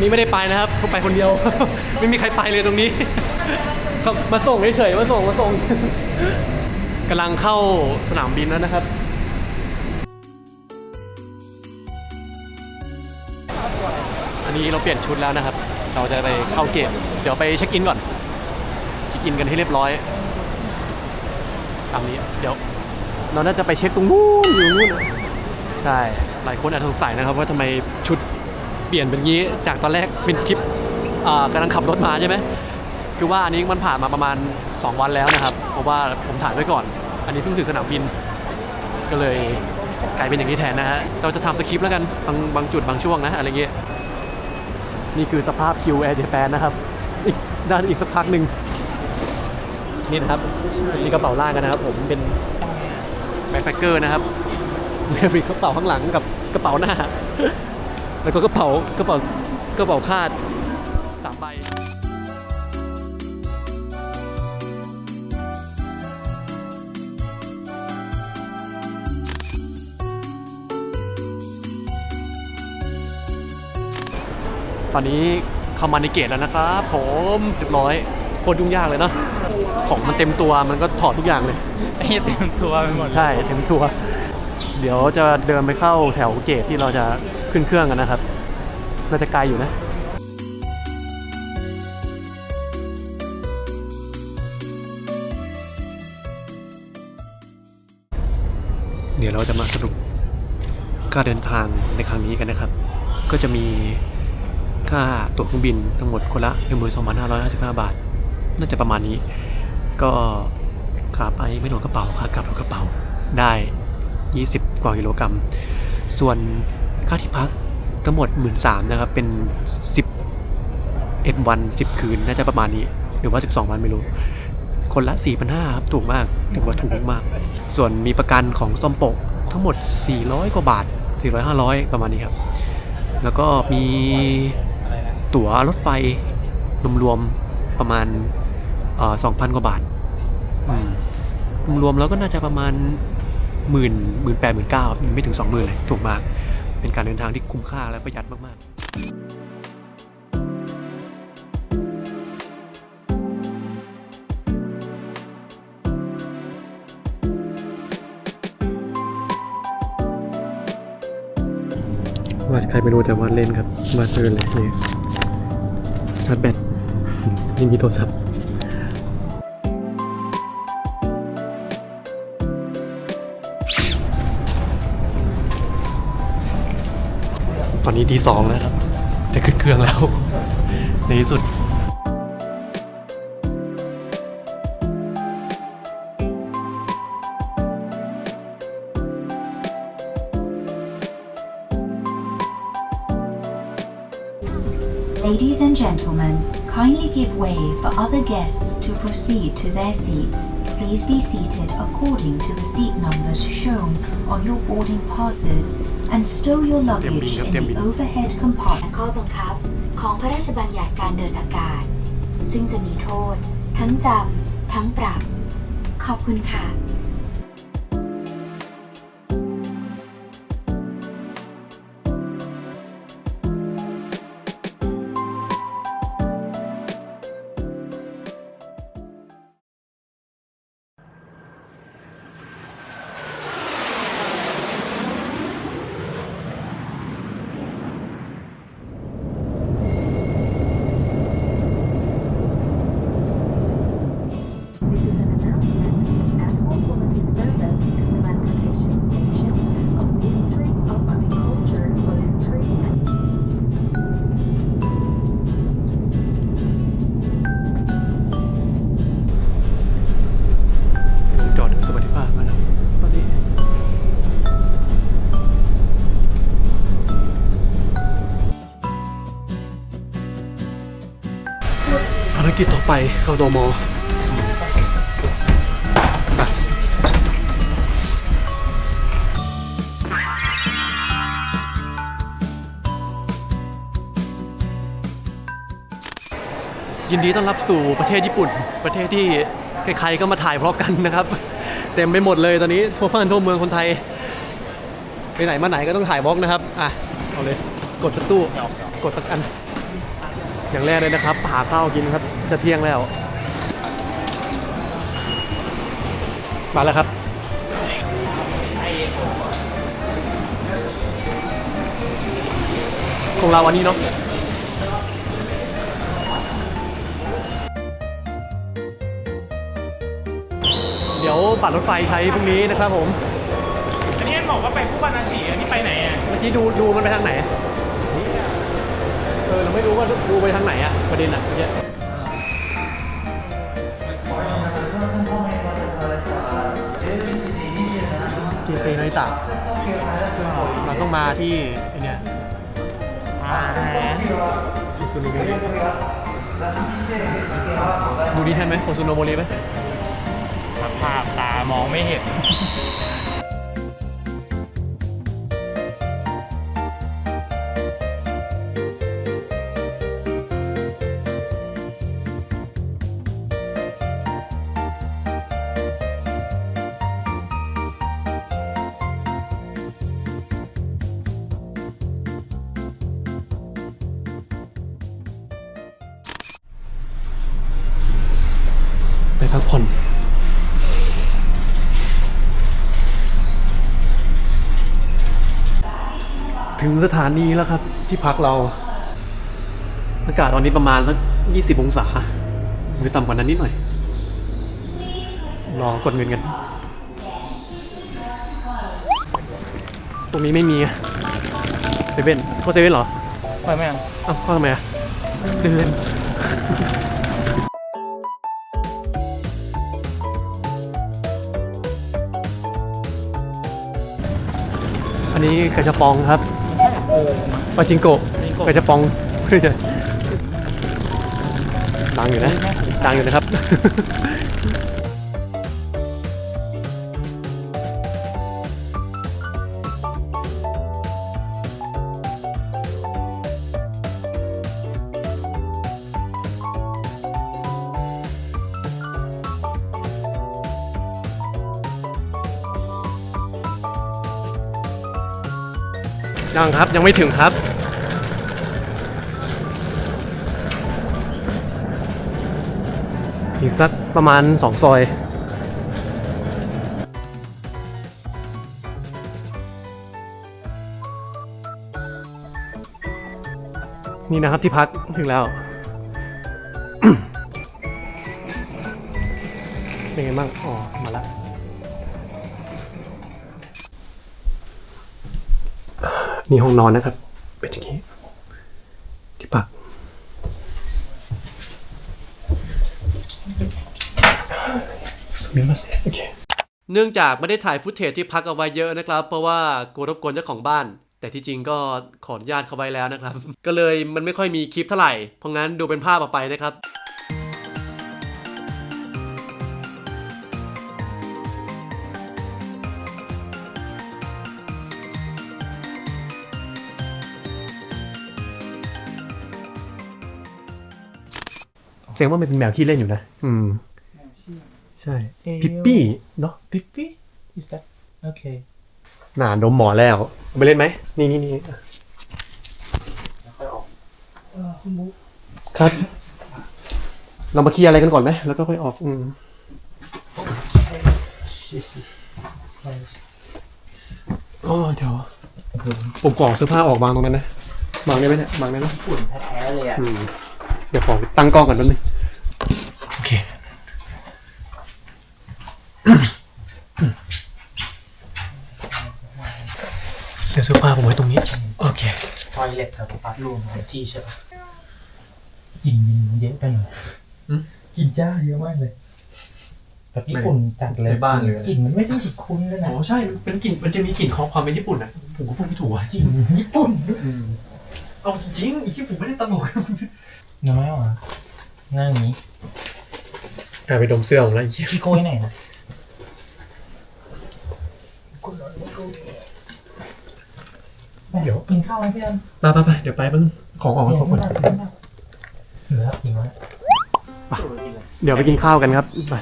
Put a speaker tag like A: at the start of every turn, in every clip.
A: คนนี้ไม่ได้ไปนะครับผมไปคนเดียว ไม่มีใครไปเลยตรงนี้มาส่งเฉยๆมาส่งมาส่งกำลังเข้าสนามบินแล้วนะครับอันนี้เราเปลี่ยนชุดแล้วนะครับ เราจะไปเข้าเกมเดี๋ยวไปเช็คอินก่อนเช็คอินกันให้เรียบร้อยตามนี้เดี๋ยวเราน่าจะไปเช็คตรงนู้นอยู่นู้นใช่หลายคนอาจสงสัยนะครับว่าทำไมชุด เปลี่ยนเป็นงี้จากตอนแรกเป็นคลิปกำลังขับรถมาใช่ไหมคือว่าอันนี้มันผ่านมาประมาณ 2 วันแล้วนะครับ เพราะว่าผมถ่ายไว้ก่อน อันนี้เพิ่งถึงสนามบิน ก็เลยกลายเป็นอย่างนี้แทนนะฮะ เราจะทำสคริปต์แล้วกันบางบางจุดบางช่วงนะอะไรเงี้ย นี่คือสภาพคิวแอร์เจแปนนะครับ อีกด้านอีกสักพักหนึ่งนี่นะครับนี่กระเป๋าล่างกันนะครับผมเป็นแบ็คแพคเกอร์นะครับมีกระเป๋าข้างหลังกับกระเป๋าหน้า แล้วก็กระเป๋ากระเป๋ากระเป๋าคาดสามใบตอนนี้เข้ามาในเกตแล้วนะครับผมเรียบร้อยโคตรยุ่งยากเลยเนาะของมันเต็มตัวมันก็ถอดทุกอย่างเลย
B: ไอ้เต็มตัวไปหมด
A: ใช่เต็มตัว เดี๋ยวจะเดินไปเข้าแถวเกตที่เราจะ ขึ้นเครื่องกันนะครับ น่าจะไกลอยู่นะเดี๋ยวเราจะมาสรุปการเดินทางในครั้งนี้กันนะครับ ก็จะมีค่าตั๋วเครื่องบินทั้งหมดคนละ12,555 บาท น่าจะประมาณนี้ ก็ขาไปไม่โดนกระเป๋าขากลับโดนกระเป๋าได้ 20 กว่ากิโลกรัม ส่วน ค่าที่พักทั้งหมด 1 3ื่นนะครับ เป็น 10วัน 10 คืน น่าจะประมาณนี้ หรือว่า 12 วันไม่รู้ คนละ 4,500ครับ ถูกมาก ถือว่าถูกมาก ส่วนมีประกันของซอมโปกทั้งหมด 400 กว่าบาท 400 500 ประมาณนี้ครับ แล้วก็มีตั๋วรถไฟรวมๆประมาณเอ่อ2,000กว่าบาทรวมๆแล้วก็น่าจะประมาณหมื่นหมื่นแปดหมื่นเก้าไม่ถึงสองหมื่นเลย ถูกมาก เป็นการเดินทางที่คุ้มค่าและประหยัดมากๆวาดใครไม่รู้แต่วาดเล่นครับวาดเพลินเลยนี่ชาร์จแบตนี่มีโทรศัพท์ ตอนนี้ทีสองแล้วครับ จะขึ้นเครื่องแล้ว ในที่สุด
C: Ladies and gentlemen, kindly give way for other guests to proceed to their seats. Please be seated according to the seat numbers shown on your boarding passes and stow your luggage in the overhead compartment.
D: ข้อบังคับของพระราชบัญญัติการเดินอากาศ ซึ่งจะมีโทษ ทั้งจำ ทั้งปรับ ขอบคุณค่ะ
A: เข้าโดมอยินดีต้อนรับสู่ประเทศญี่ปุ่น ประเทศที่ใครๆก็มาถ่ายพร้อมกันนะครับ เต็มไปหมดเลยตอนนี้ทั่วบ้านทั่วเมืองคนไทย ไปไหนมาไหนก็ต้องถ่ายวอล์กนะครับ อะ เอาเลย กดสักตู้ กดสักอัน อย่างแรกเลยนะครับ หาข้าวกินครับ จะเที่ยงแล้ว มาแล้วครับ ของเราวันนี้เนาะเดี๋ยวบัตรรถไฟใช้พรุ่งนี้นะครับผม
B: อันนี้บอกว่าไปผู้บานาฉีอันนี้ไปไหนอะ
A: เมื่อกี้ดูดูมันไปทางไหน เออเราไม่รู้ว่าดูไปทางไหนอะประเด็นอะเมื่อกี้ เซนาริตะเราต้องมาที่ไอเนี่ยโอซุโนโมริดูดีแทนไหมโอซุโนโมริไหม
B: สภาพตามองไม่เห็น
A: พักผ่อนถึงสถานีแล้วครับ ที่พักเรา อากาศตอนนี้ประมาณสัก 20 องศาหรือต่ำกว่านั้นนิดหน่อย รอกดเงินกัน ตรงนี้ไม่มีอะเซเว่นเข้าเซเว่นเหรอ
B: ไปไหมอะ
A: เอ้าเข้าทำไมอะเดิน นนี้กระจะปองครับปาจิงโกะกระจะปองเพื่อจะดังอยู่นะดังอยู่นะครับ ยังครับยังไม่ถึงครับอีกสักประมาณสองซอย นี่นะครับที่พักถึงแล้ว เป็นไงบ้างอ๋อ นี่ห้องนอนนะครับ เป็นอย่างนี้ ที่พัก สมิมาเซโอเค เนื่องจากไม่ได้ถ่ายฟุตเทจที่พักเอาไว้เยอะนะครับ เพราะว่ากลัวรบกวนเจ้าของบ้าน แต่ที่จริงก็ขออนุญาตเขาไว้แล้วนะครับ ก็เลยมันไม่ค่อยมีคลิปเท่าไหร่ เพราะงั้นดูเป็นภาพออกไปนะครับ ดงว่ามันเป็นแมวที่เล่นอยู่นะ อืม ใช่ พิปปี้เนาะ
B: Pippi is that okay
A: หนานมหมอแล้วเอาไปเล่นไหม นี่นี่นี่ครับ เรามาเคลียร์อะไรกันก่อนไหม แล้วก็ค่อยออก อืมโอ้เดี๋ยวผมกรอกเสื้อผ้าออกวางตรงนั้นนะวางได้ไหมเนี่ยวางได้ไหม
B: ฝุ่นแท้ๆเลยอะ
A: อืมเดี๋ยวขอตั้งกล้องก่อนแป๊บนึงโอเค เดี๋ยวเสื้อผ้าผมไว้ตรงนี้ โอเค
B: ทอยเล็ตกับบัตรูมที่ใช่ปะกลิ่นมันเยอะไปหน่อย
A: อืม
B: กลิ่นหญ้าเยอะมากเลยแบบญี่ปุ่นจัดเลย
A: ในบ้านเลย
B: กลิ่นมันไม่ได้กลิ่นคุ้นเลย
A: อ๋
B: นะ
A: อใช่เป็นกลิ่นมันจะมีกลิ่นของความเป็นญี่ปุ่นอะผมก็พูดไม่ถูกอะ
B: กลิ่นญี่ปุ่นด้วย
A: อืมเอาจริงๆอีกที่ผมไม่ได้ตลก
B: น้อยว่ะง่ายอย่างนี้
A: กลายไปดมเสื้อของแล้วไอ้เหี้ย
B: พี่โก้ยไหนนะ
A: เดี๋ยว
B: กินข้าวไหมพี่อัน
A: ไปไปไปเดี๋ยวไปแป๊บนึงของออกมาขอบคุณ
B: เหลือจริงไหม
A: เดี๋ยวไปกินข้าวกันครับไป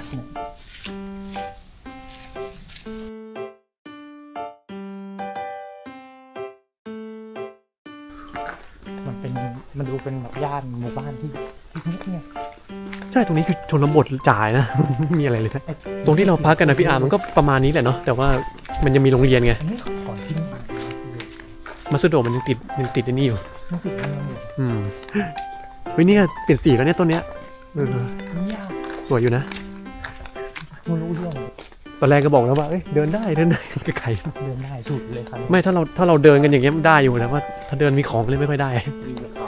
B: มันเป็นมันดูเป็นแบบย่านหมู่บ้านที่ที่เงียบ
A: ใช่ตรงนี้คือชนบทจ่ายนะไม่มีอะไรเลยนะตรงที่เราพักกันนะพี่อาร์มมันก็ประมาณนี้แหละเนาะแต่ว่ามันยังมีโรงเรียนไง มาสโดมันยังติดยังติดไอ้นี่อยู่
B: มันติดเมืองอยู่
A: อืมเฮ้ยเนี่ยเปลี่ยนสีแล้วเนี่ยต้นเนี้ยเออ
B: นี่ยาก
A: สวยอยู่นะ
B: มันรู้เรื่องเลย
A: ตอนแรกก็บอกแล้วว่าเอ้ยเดินได้เดินได้ไกล
B: เดินได้ถูกเลยครับ
A: ๆไม่ถ้าเราถ้าเราเดินกันอย่างเงี้ยมันได้อยู่นะว่าถ้าเดินมีของเลยไม่ค่อยได้
B: ดีกับเขา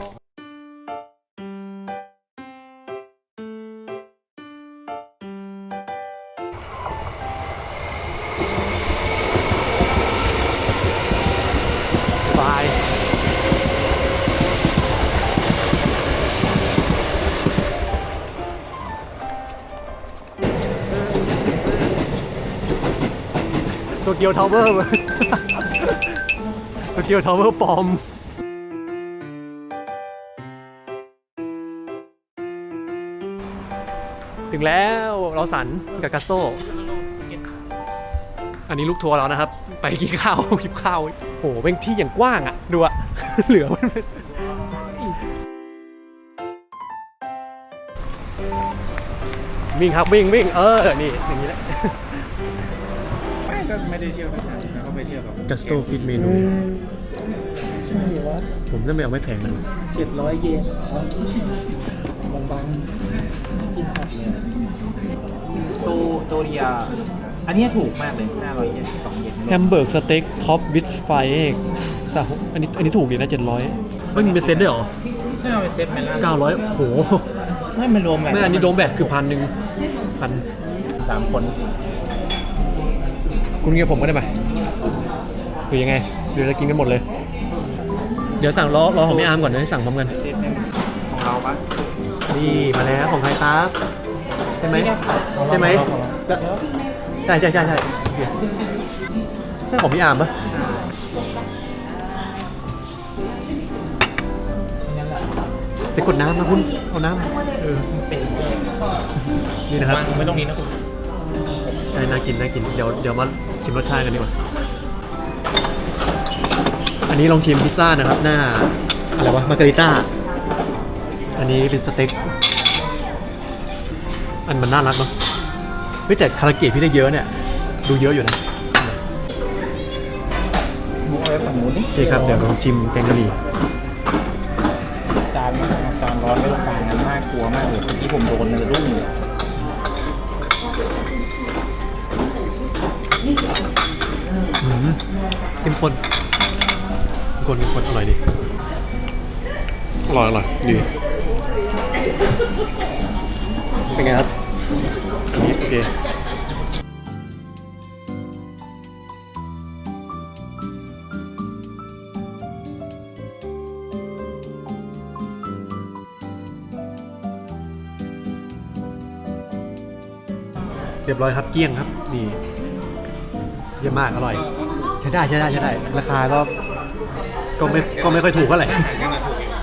A: โตเกียวทาวเวอร์โตเกียวทาวเวอร์ปลอมถึงแล้วเราสันกับกัสโตอันนี้ลูกทัวร์เรานะครับ ไปกินข้าวหิบข้าวโหเป็นที่อย่างกว้างอะ ดูอะ เหลือมันวิ่งครับวิ่งวิ่งเออ นี่ อย่างนี้แหละ
E: ก็ไม่ได้เที่ยวไม่ใช่แล้วก็ไปเที่ยวกับ
A: กัสโตฟิตเมนู
B: ใช่วะ
A: ผมจะไม่เอาไม่แพงนะ
B: เจ็ดร้อยเยนบางบางๆกินผัดเลยโตโตเรียอันนี้ถูกมากเลยห้าร้อยเยนสองเยน
A: แฮมเบอร์กสเต็กท็อปวิดไฟเอกสาอันนี้อันนี้ถูกดีนะเจ็ดร้อยไม่มีเป็นเซตด้วยเหรอ
B: ใช่เอาไปเซ็ตไหมล่ะ
A: เก้าร้อยโห
B: ไม่มันรวมแบบ
A: ไม่อันนี้โดมแบตคือพันหนึ่งพัน
B: สามคน
A: คุณกินกับผมก็ได้ไหมหรือยังไงหรือจะกินกันหมดเลย เดี๋ยวสั่งล้อล้อของพี่อาร์มก่อนนะสั่งพร้อมกัน
E: เซตเนี่ยของเราปะ
A: นี่มาแล้วของใครครับ ใช่ไหมใช่ไหมใช่ใช่ใช่ใช่ใช่ของพี่อาร์มปะ
B: นั่นแหละ
A: ไปกดน้ำมาคุณเอาน้ำเออ
B: เป็นแยก
A: นี่นะครับ
B: วางไม่ต้องนี้นะคุณ
A: ใช่น่ากินน่ากินเดี๋ยวเดี๋ยวมา ชิมรสชาติกันดีกว่า อันนี้ลองชิมพิซซ่านะครับ หน้าอะไรวะมาการิต้า อันนี้เป็นสเต็ก อันมันน่ารักเนาะเฮ้ยแต่คาราเกะพี่ได้เยอะเนี่ย ดูเยอะอยู่นะ
B: บุกเอาไว้ฝั่งนู้นนี่
A: โอเคครับ เดี๋ยวลองชิมแกงกะหรี่
B: จานมันจานร้อนไม่ต้องการกันน่ากลัวมากเลยเมื่อกี้ผมโดนเลยรุ่งเลย
A: เข้มข้นเข้มข้นเข้มข้นอร่อยดี อร่อยอร่อยดี เป็นไงครับอันนี้โอเคเรียบร้อยครับเกลี้ยงครับ นี่เยี่ยมมากอร่อยใช้ได้ใช้ได้ใช้ได้ ราคาก็ก็ไม่ก็ไม่ค่อยถูกเท่าไหร่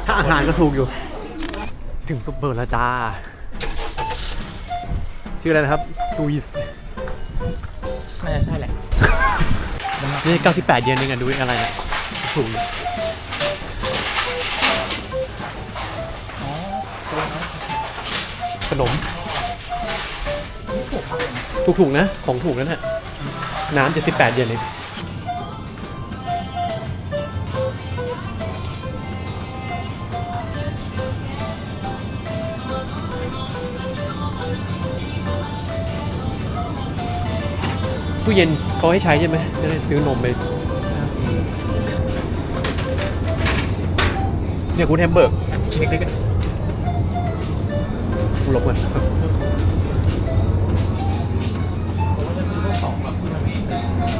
A: ถ้าอาหารก็ถูกอยู่ ถึงซุปเปอร์แล้วจ้า ชื่ออะไรนะครับตูยิส
B: น่าจะใช่แหละ
A: นี่ 98 เยนเองอะดูอะไรเนี่ยถูกอยู่
B: อ๋อตัวนั้น
A: ขนมถูกถูกๆนะ ของถูกนั่นแหละน้ำ78 เยนเอง ตู้เย็นเขาให้ใช้ใช่ไหมจะได้ซื้อนมไปเนี่ยคุณแฮมเบอร์กชิ้นเล็กๆกันหลบก่อน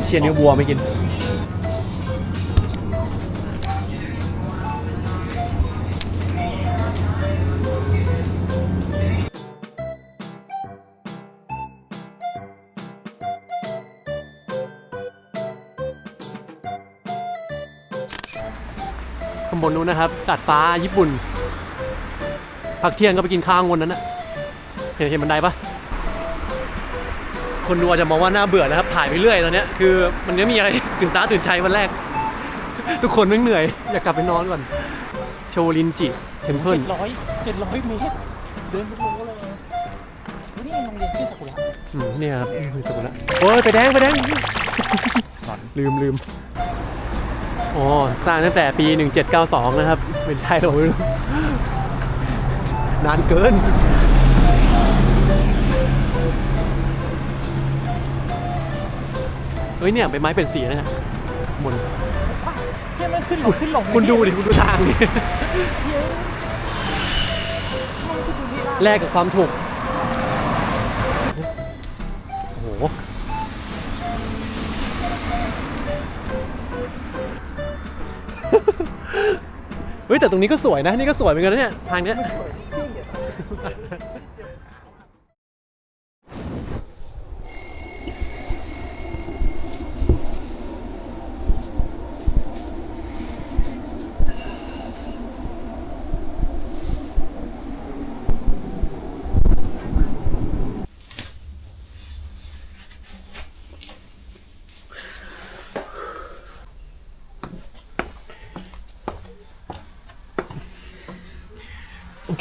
A: เชียร์เนื้อวัวไม่กิน นนู้นนะครับจัดฟ้าญี่ปุ่น พักเที่ยงก็ไปกินข้าวข้างบนนั้นนะเห็นเห็นบันไดปะคนดูอาจจะมองว่าน่าเบื่อนะครับถ่ายไปเรื่อยตอนเนี้ยคือมันไม่มีอะไรตื่นตาตื่นใจวันแรก ทุกคนไม่งเหนื่อยอยากกลับไปนอนก่อนรินจิเทมเพิล
B: เจ็ดร้อยเจ็ดร้อยเมตรเดินเป็นโลเลยนี่ไงโรงเรียนชื่อสกุละ
A: อืมเนี่ยครับคือสกุละโอ้ยไปแดงไปแดงลืมลืม อ๋อสร้างตั้งแต่ปี 1792 นะครับ ไม่ใช่หรอกไม่รู้นานเกิน เฮ้ยเนี่ยใบไม้เป็นสีนะฮะบน
B: เฮียมันขึ้นลงขึ้นลง
A: คุณดูดิคุณดูทางดิแลกกับความถูก เฮ้ยแต่ตรงนี้ก็สวยนะนี่ก็สวยเหมือนกันนะเนี่ยทางเนี้ย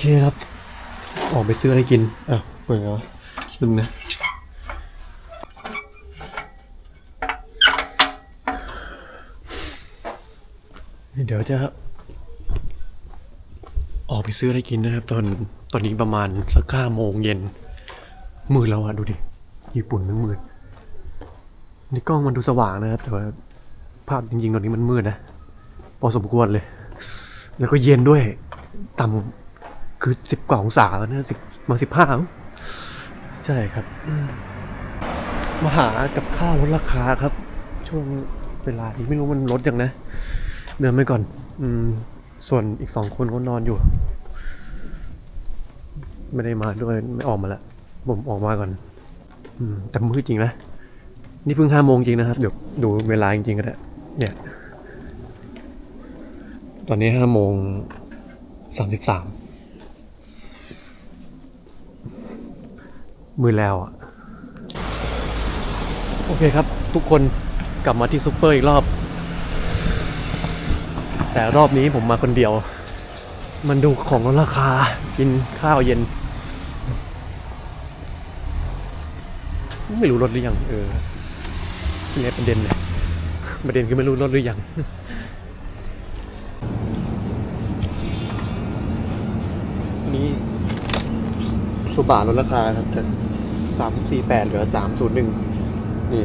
A: คครับ ออกไปซื้ออะไรกิน อะเปิดแล้วดึงนะเดี๋ยวจะออกไปซื้ออะไรกินนะครับ ตอนตอนนี้ประมาณสักห้าโมงเย็นมืดแล้วอะดูดิ ญี่ปุ่นมันมืดในกล้องมันดูสว่างนะครับ แต่ว่าภาพจริงๆตอนนี้มันมืดนะ พอสมควรเลย แล้วก็เย็นด้วยต่ำ คือสิบกว่าองศาแล้วนะสิบมาสิบห้าใช่ครับมาหากับข้าวลดราคาครับ ช่วงเวลานี้ไม่รู้มันลดยังนะ เดินไปก่อน อืม ส่วนอีกสองคนก็นอนอยู่ ไม่ได้มาด้วยไม่ออกมาแล้วผมออกมาก่อน อืมแต่มืดจริงนะ นี่เพิ่งห้าโมงจริงนะครับเดี๋ยวดูเวลาจริงๆก็ได้เนี่ย ตอนนี้ห้าโมงสามสิบสาม มือแล้วอะโอเคครับ ทุกคนกลับมาที่ซูเปอร์อีกรอบ แต่รอบนี้ผมมาคนเดียว มันดูของลดราคากินข้าวเย็น ไม่รู้ลดหรือยังเออเนี่ประเด็นเลยประเด็นคือไม่รู้ลดหรือยัง สุบาลดราคาครับจากสามสี่แปดเหลือสามศูนย์หนึ่งนี่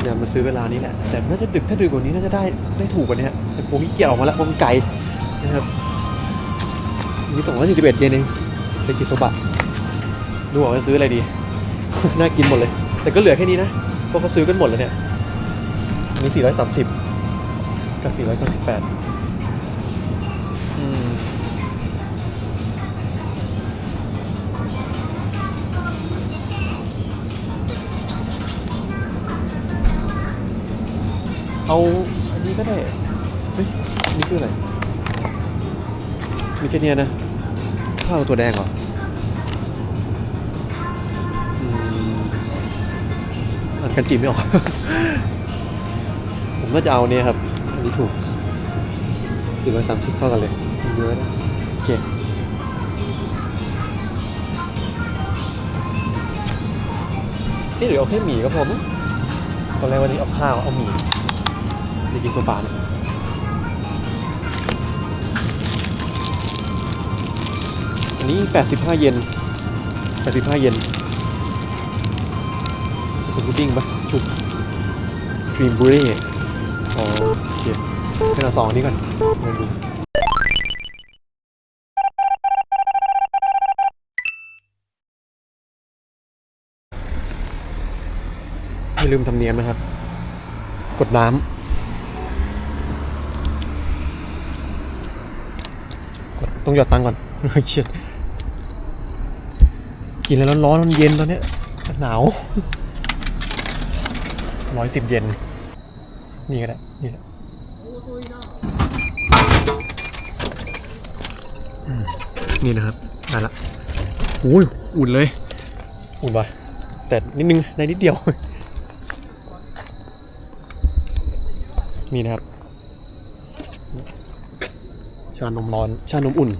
A: เนี่ยมาซื้อเวลานี้แหละ แต่น่าจะดึกถ้าดึกกว่านี้น่าจะได้ได้ถูกกว่านี้แต่ผมขี้เกียจออกมาแล้วเพราะมันไกลนะครับนี่สองร้อยสี่สิบเอ็ดเยนเองเป็นกิโซบะดูว่าจะซื้ออะไรดี น่ากินหมดเลย แต่ก็เหลือแค่นี้นะเพราะเขาซื้อกันหมดแล้วเนี่ยอันนี้สี่ร้อยสามสิบกับสี่ร้อยเก้าสิบแปดอืม เอาอันนี้ก็ได้เฮ้ยอันนี่คืออะไร มีแค่เนี้ยนะ ข้าวตัวแดงเหรออืมอ่านกันจีไม่ออก ผมน่าจะเอาเนี่ยครับ อันนี้ถูกสี่ร้อยสามสิบเท่ากันเลย เยอะนะโอเคนี่หรือเอาแค่หมี่ก็พอมั้งตอนแรกวันนี้เอาข้าวเอาหมี่ ไปกินโซบะนะอันนี้ 85 เยน85 เยนเป็นพุดดิ้งปะชุบครีมบูเร่อ๋อโอเคเป็นเอาสองอันนี้ก่อนเดี๋ยวดูอย่าลืมทำเนียมนะครับ กดน้ำกด ต้องหยอดตังก่อนเชียดกินแล้วร้อนๆมันเย็นตอนนี้หนาวร้อยสิบเยนนี่ก็ได้ นี่แหละนี่นะครับ ได้ละอุ้ยอุ่นเลย อุ่นปะแต่นิดนึงในนิดเดียว นี่นะครับ ชานมร้อน ชานมอุ่น